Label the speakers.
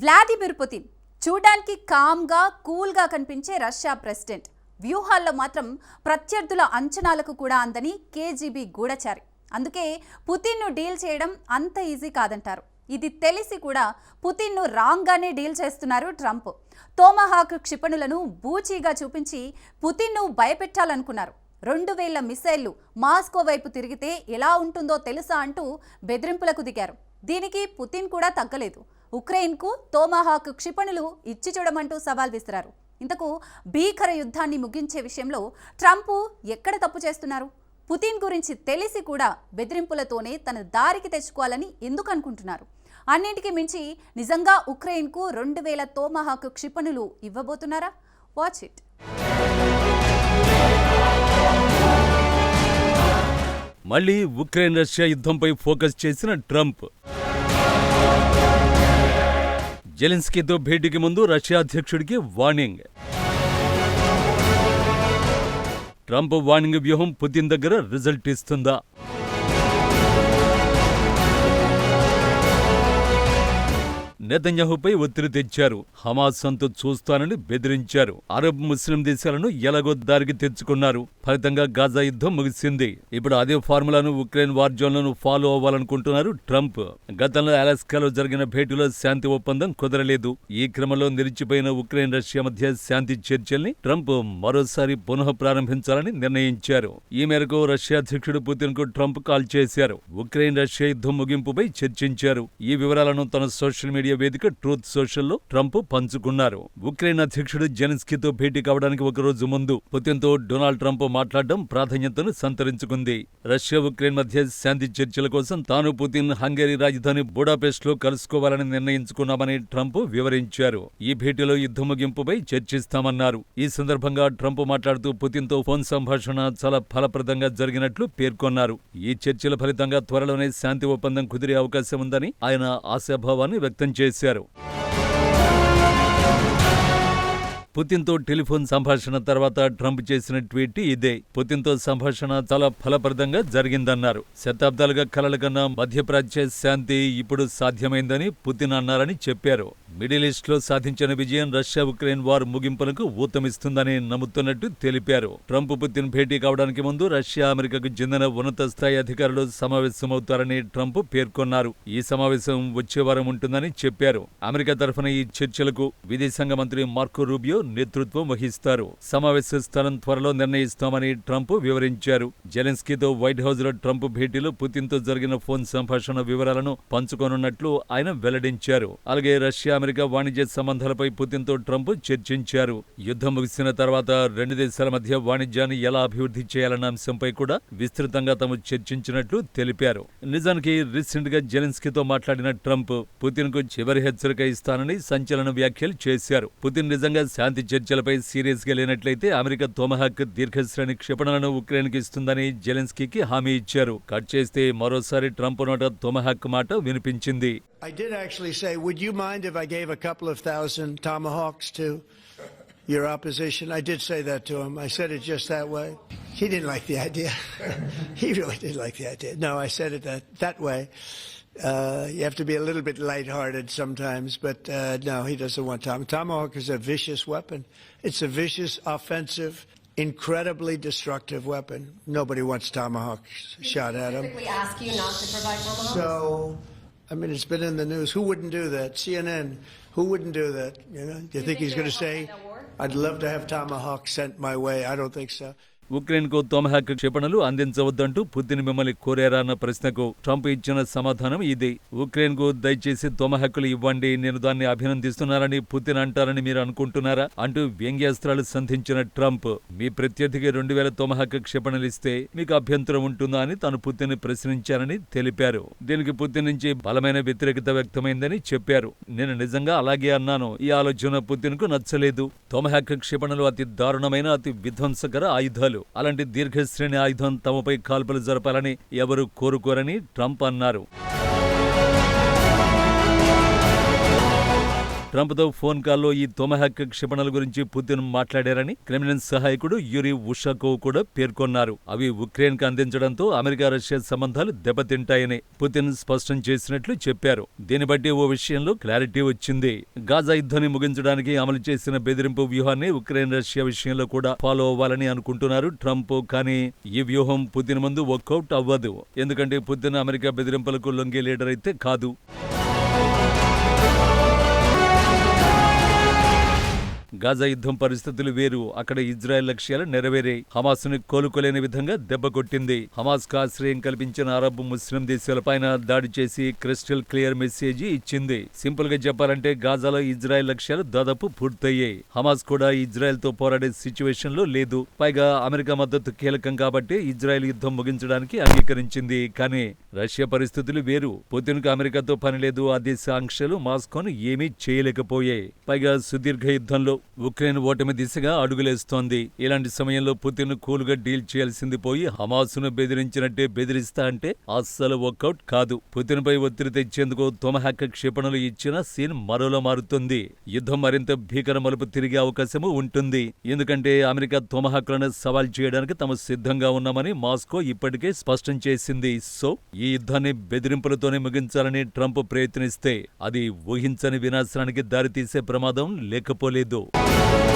Speaker 1: Vladimir Putin చూడడానికి కామ్గా కూల్గా కనిపించే రష్యా ప్రెసిడెంట్. వ్యూహాల్లో మాత్రం ప్రత్యర్థుల అంచనాలకు కూడా అందని కేజీబీ గూఢచారి. అందుకే పుతిన్ను డీల్ చేయడం అంత ఈజీ కాదంటారు. ఇది తెలిసి కూడా పుతిన్ను రాంగ్గానే డీల్ చేస్తున్నారు ట్రంప్. తోమహాక్ క్షిపణులను బూచీగా చూపించి పుతిన్ను భయపెట్టాలనుకున్నారు. రెండు వేల మిసైళ్ళు మాస్కో వైపు తిరిగితే ఎలా ఉంటుందో తెలుసా అంటూ బెదిరింపులకు దిగారు. దీనికి పుతిన్ కూడా తగ్గలేదు. ఉక్రెయిన్కు తోమాహాక్ క్షిపణులు ఇచ్చి చూడమంటూ సవాల్ విసిరారు. ఇంతకు భీకర యుద్ధాన్ని ముగించే విషయంలో ట్రంప్ ఎక్కడ తప్పు చేస్తున్నారు? పుతిన్ గురించి తెలిసి కూడా బెదిరింపులతోనే తన దారికి తెచ్చుకోవాలని ఎందుకు అనుకుంటున్నారు? అన్నింటికి మించి నిజంగా ఉక్రెయిన్కు రెండు వేల తోమహాక్ క్షిపణులు ఇవ్వబోతున్నారా? వాచ్ ఇట్
Speaker 2: మళ్ళీ ఉక్రెయిన్ రష్యా యుద్ధంపై ఫోకస్ చేసిన ట్రంప్. జెలెన్స్కీతో భేటీకి ముందు రష్యా అధ్యక్షుడికి వార్నింగ్. ట్రంప్ వార్నింగ్ వ్యూహం పుతిన్ దగ్గర రిజల్ట్ ఇస్తుందా? నెతన్యాహుపై ఒత్తిడి తెచ్చారు. హమాస్ అంతు చూస్తానని బెదిరించారు. అరబ్ ముస్లిం దేశాలను ఎలాగో దారికి తెచ్చుకున్నారు. ఫలితంగా గాజా యుద్ధం ముగిసింది. ఇప్పుడు అదే ఫార్ములాను ఉక్రెయిన్ వార్ జోన్లను ఫాలో అవ్వాలనుకుంటున్నారు ట్రంప్. గతంలో అలాస్కాలో జరిగిన భేటీలో శాంతి ఒప్పందం కుదరలేదు. ఈ క్రమంలో నిలిచిపోయిన ఉక్రెయిన్ రష్యా మధ్య శాంతి చర్చల్ని ట్రంప్ మరోసారి పునః ప్రారంభించాలని నిర్ణయించారు. ఈ మేరకు రష్యా అధ్యక్షుడు పుతిన్కు ట్రంప్ కాల్ చేశారు. ఉక్రెయిన్ రష్యా యుద్ధం ముగింపుపై చర్చించారు. ఈ వివరాలను తన సోషల్ మీడియా వేదిక ట్రూత్ సోషల్లో ట్రంప్ పంచుకున్నారు. ఉక్రెయిన్ అధ్యక్షుడు జెనెన్స్కీతో భేటీ కావడానికి ఒక రోజు ముందు పుతిన్తో డొనాల్డ్ ట్రంప్ మాట్లాడడం ప్రాధాన్యతను సంతరించుకుంది. రష్యా ఉక్రెయిన్ మధ్య శాంతి చర్చల కోసం తాను పుతిన్ హంగరీ రాజధాని బుడాపెస్ట్లో కలుసుకోవాలని నిర్ణయించుకున్నామని ట్రంప్ వివరించారు. ఈ భేటీలో యుద్ధ ముగింపుపై చర్చిస్తామన్నారు. ఈ సందర్భంగా ట్రంప్ మాట్లాడుతూ పుతిన్తో ఫోన్ సంభాషణ చాలా ఫలప్రదంగా జరిగినట్లు పేర్కొన్నారు. ఈ చర్చల ఫలితంగా త్వరలోనే శాంతి ఒప్పందం కుదిరే అవకాశం ఉందని ఆయన ఆశాభావాన్ని వ్యక్తం చేశారు. పుతిన్తో టెలిఫోన్ సంభాషణ తర్వాత ట్రంప్ చేసిన ట్వీట్ ఇదే. పుతిన్తో సంభాషణ చాలా ఫలప్రదంగా జరిగిందన్నారు. శతాబ్దాలుగా కలలు కన్నా మధ్యప్రాచ్య శాంతి ఇప్పుడు సాధ్యమైందని పుతిన్ అన్నారని చెప్పారు. మిడిల్ ఈస్ట్లో సాధించిన విజయం రష్యా ఉక్రెయిన్ వార్ ముగింపునకు ఊతమిస్తుందని నమ్ముతున్నట్టు తెలిపారు. ట్రంప్ పుతిన్ భేటీ కావడానికి ముందు రష్యా అమెరికాకు చెందిన ఉన్నత స్థాయి అధికారులు సమావేశమవుతారని ట్రంప్ పేర్కొన్నారు. ఈ సమావేశం వచ్చే వారం ఉంటుందని చెప్పారు. అమెరికా తరఫున ఈ చర్చలకు విదేశాంగ మంత్రి మార్కో రూబియో నేతృత్వం వహిస్తారు. సమావేశ స్థలం త్వరలో నిర్ణయిస్తామని ట్రంప్ వివరించారు. జెలెన్స్కీతో వైట్ హౌస్లో ట్రంప్ భేటీలో పుతిన్తో జరిగిన ఫోన్ సంభాషణ వివరాలను పంచుకోనున్నట్లు ఆయన వెల్లడించారు. అలాగే రష్యా అమెరికా వాణిజ్య సంబంధాలపై పుతిన్తో ట్రంప్ చర్చించారు. యుద్ధం ముగిసిన తర్వాత రెండు దేశాల మధ్య వాణిజ్యాన్ని ఎలా అభివృద్ధి చేయాలన్న అంశంపై కూడా విస్తృతంగా తాము చర్చించినట్లు తెలిపారు. నిజానికి రీసెంట్గా జెలెన్స్కీతో మాట్లాడిన ట్రంప్ పుతిన్కు చివరి హెచ్చరిక ఇస్తానని సంచలన వ్యాఖ్యలు చేశారు. పుతిన్ నిజంగా శాంతి చర్చలపై సీరియస్గా లేనట్లయితే అమెరికా తోమహాక్ దీర్ఘశ్రేణి క్షిపణులను ఉక్రెయిన్కి ఇస్తుందని జెలెన్స్కీకి హామీ ఇచ్చారు. కట్ చేస్తే మరోసారి ట్రంప్ నోట తోమహాక్ మాట వినిపించింది.
Speaker 3: I did actually say, would you mind if I gave a couple of thousand tomahawks to your opposition? I did say that to him. I said it just that way. He didn't like the idea. he really didn't like the idea. No, I said it that, that way. Uh, you have to be a little bit lighthearted sometimes, but uh, no, he doesn't want Tom. Tomahawk is a vicious weapon. It's a vicious, offensive, incredibly destructive weapon. Nobody wants tomahawks shot at him.
Speaker 4: specifically ask you not to provide tomahawks?
Speaker 3: So, I mean, it's been in the news. Who wouldn't do that? CNN. Who wouldn't do that? You know, do you, think,
Speaker 4: think
Speaker 3: he's going to say, "I'd love to have tomahawk sent my way"? I don't think so.
Speaker 2: ఉక్రెయిన్కు కు క్షిపణులు అందించవద్దంటూ Putin మిమ్మల్ని కోరారా అన్న ప్రశ్నకు Trump ఇచ్చిన సమాధానం ఇది. ఉక్రెయిన్కు దయచేసి తోమహాకులు ఇవ్వండి నేను దాన్ని అభినందిస్తున్నారని పుతిన్ అంటారని మీరు అనుకుంటున్నారా? అంటూ వ్యంగ్యాస్త్రాలు సంధించిన ట్రంప్ మీ ప్రత్యర్థికి రెండు వేల తోమహాక్ క్షిపణులు ఇస్తే మీకు అభ్యంతరం ఉంటుందా అని తాను పుతిన్ ప్రశ్నించారని తెలిపారు. దీనికి పుతిన్ నుంచి బలమైన వ్యతిరేకత వ్యక్తమైందని చెప్పారు. నేను నిజంగా అలాగే అన్నాను. ఈ ఆలోచన పుతిన్కు నచ్చలేదు. తోమహాక్ క్షిపణులు అతి దారుణమైన అతి విధ్వంసకర ఆయుధాలు. అలాంటి దీర్ఘశ్రేణి ఆయుధం తమపై కాల్పులు జరపాలని ఎవరు కోరుకోరని ట్రంప్ అన్నారు. ట్రంప్తో ఫోన్ కాల్లో ఈ తొమహాక్ క్షిపణుల గురించి పుతిన్ మాట్లాడారని క్రెమ్లిన్ సహాయకుడు యూరి ఉషాకోవ్ కూడా పేర్కొన్నారు. అవి ఉక్రెయిన్కు అందించడంతో అమెరికా రష్యా సంబంధాలు దెబ్బతింటాయని పుతిన్ స్పష్టం చేసినట్లు చెప్పారు. దీన్ని బట్టి ఓ విషయంలో క్లారిటీ వచ్చింది. గాజా యుద్ధాన్ని ముగించడానికి అమలు చేసిన బెదిరింపు వ్యూహాన్ని ఉక్రెయిన్ రష్యా విషయంలో కూడా ఫాలో అవ్వాలని అనుకుంటున్నారు ట్రంప్. కానీ ఈ వ్యూహం పుతిన్ ముందు వర్కౌట్ అవ్వదు. ఎందుకంటే పుతిన్ అమెరికా బెదిరింపులకు లొంగే లీడర్ అయితే కాదు. గాజా యుద్ధం పరిస్థితులు వేరు. అక్కడ ఇజ్రాయెల్ లక్ష్యాలు నెరవేరాయి హమాస్ను కోలుకోలేని విధంగా దెబ్బ కొట్టింది. హమాస్కు ఆశ్రయం కల్పించిన అరబ్ ముస్లిం దేశాలపైన దాడి చేసి క్రిస్టల్ క్లియర్ మెసేజ్ ఇచ్చింది. సింపుల్గా చెప్పాలంటే గాజాలో ఇజ్రాయెల్ లక్ష్యాలు దాదాపు పూర్తయ్యాయి. హమాస్ కూడా ఇజ్రాయెల్తో పోరాడే సిచ్యువేషన్లో లేదు. పైగా అమెరికా మద్దతు కీలకం కాబట్టి ఇజ్రాయెల్ యుద్ధం ముగించడానికి అంగీకరించింది. కానీ రష్యా పరిస్థితులు వేరు. పుతిన్కు అమెరికాతో పని లేదు. ఆ దేశ ఆంక్షలు మాస్కోను ఏమీ చేయలేకపోయాయి. పైగా సుదీర్ఘ యుద్ధంలో ఉక్రెయిన్ ఓటమి దిశగా అడుగులేస్తోంది. ఇలాంటి సమయంలో పుతిన్ కూల్గా డీల్ చేయాల్సింది పోయి హమాసును బెదిరించినట్టే బెదిరిస్తా అంటే అస్సలు వర్కౌట్ కాదు. పుతిన్ పై ఒత్తిడి తెచ్చేందుకు తొమహాక్ క్షిపణులు ఇచ్చిన సీన్ మరోలా మారుతుంది. యుద్ధం మరింత భీకర మలుపు తిరిగే అవకాశము ఉంటుంది. ఎందుకంటే అమెరికా తొమహాక్లను సవాల్ చేయడానికి తమ సిద్ధంగా ఉన్నామని మాస్కో ఇప్పటికే స్పష్టం చేసింది. సో ఈ యుద్ధాన్ని బెదిరింపులతోనే ముగించాలని ట్రంప్ ప్రయత్నిస్తే అది ఊహించని వినాశనానికి దారితీసే ప్రమాదం లేకపోలేదు. Oh.